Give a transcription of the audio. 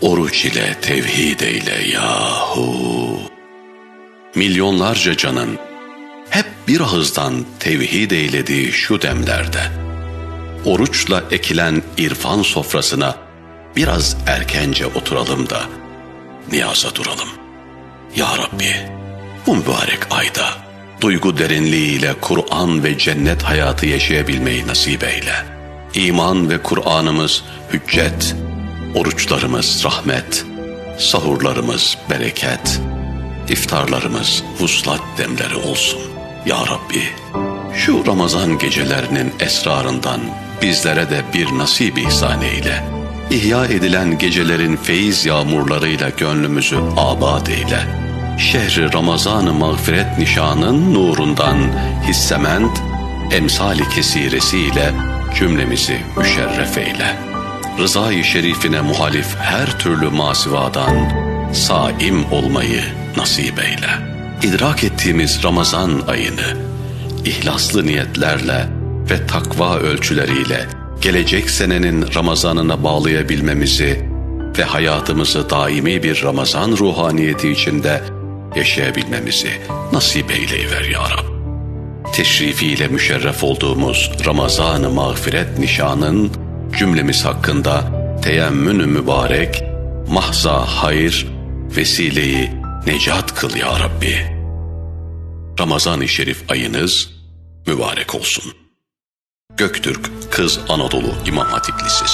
Oruç ile tevhid eyle yahu. Milyonlarca canın hep bir ağızdan tevhid eylediği şu demlerde, oruçla ekilen irfan sofrasına biraz erkence oturalım da niyaza duralım. Ya Rabbi, bu mübarek ayda duygu derinliğiyle Kur'an ve cennet hayatı yaşayabilmeyi nasip eyle. İman ve Kur'an'ımız hüccet, oruçlarımız rahmet, sahurlarımız bereket, iftarlarımız vuslat demleri olsun. Ya Rabbi, şu Ramazan gecelerinin esrarından bizlere de bir nasip ihsan eyle. İhya edilen gecelerin feyiz yağmurlarıyla gönlümüzü abad eyle. Şehri Ramazan-ı mağfiret nişanın nurundan hissement, emsali kesiresiyle cümlemizi müşerref eyle. Rızayı şerifine muhalif her türlü masivadan saim olmayı nasip eyle. İdrak ettiğimiz Ramazan ayını ihlaslı niyetlerle ve takva ölçüleriyle gelecek senenin Ramazanına bağlayabilmemizi ve hayatımızı daimi bir Ramazan ruhaniyeti içinde yaşayabilmemizi nasip eyleyiver ya Rab. Teşrifiyle müşerref olduğumuz Ramazan-ı mağfiret nişanın cümlemiz hakkında teyemmün mübarek, mahza hayır, vesileyi necat kıl ya Rabbi. Ramazan-ı Şerif ayınız mübarek olsun. Göktürk Kız Anadolu İmam Hatip Lisesi